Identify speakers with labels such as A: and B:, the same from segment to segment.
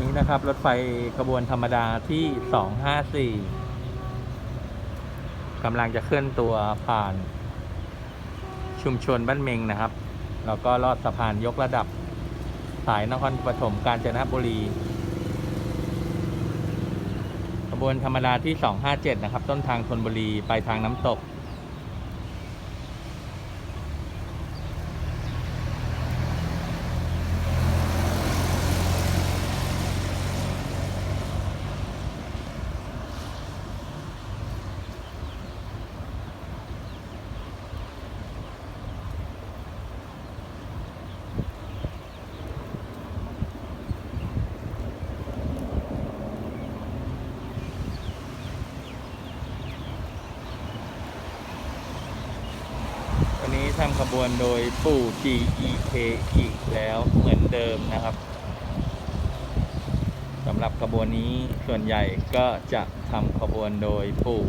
A: นี้นะครับ รถไฟขบวนธรรมดาที่สองห้าสี่กำลังจะเคลื่อนตัวผ่าน ชุมชนบ้านเมงนะครับ แล้วก็ลอดสะพานยกระดับสายนครปฐมกาญจนบุรีขบวนธรรมดาที่ 257 นะครับ ต้นทางธนบุรี ไปทางน้ำตก วันนี้ทำขบวนโดยปู่ GEK อีกแล้วเหมือนเดิมนะครับสำหรับขบวนนี้ส่วนใหญ่ก็จะทำขบวนโดยปู่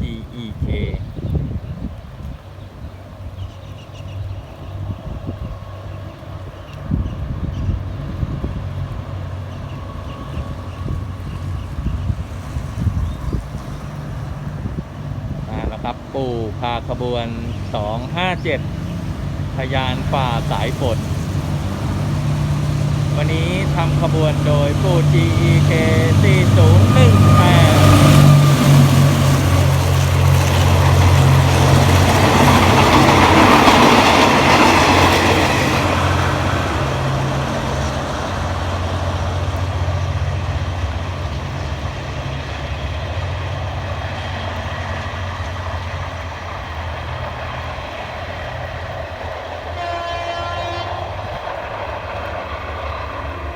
A: GEK มาแล้ว ครับปู่พาขบวน 257 ทยานฝ่าสายฝน วันนี้ทำขบวนโดยปู่ GEK 4018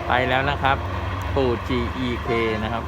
A: ไปแล้วนะครับ ปู่ GEK นะครับ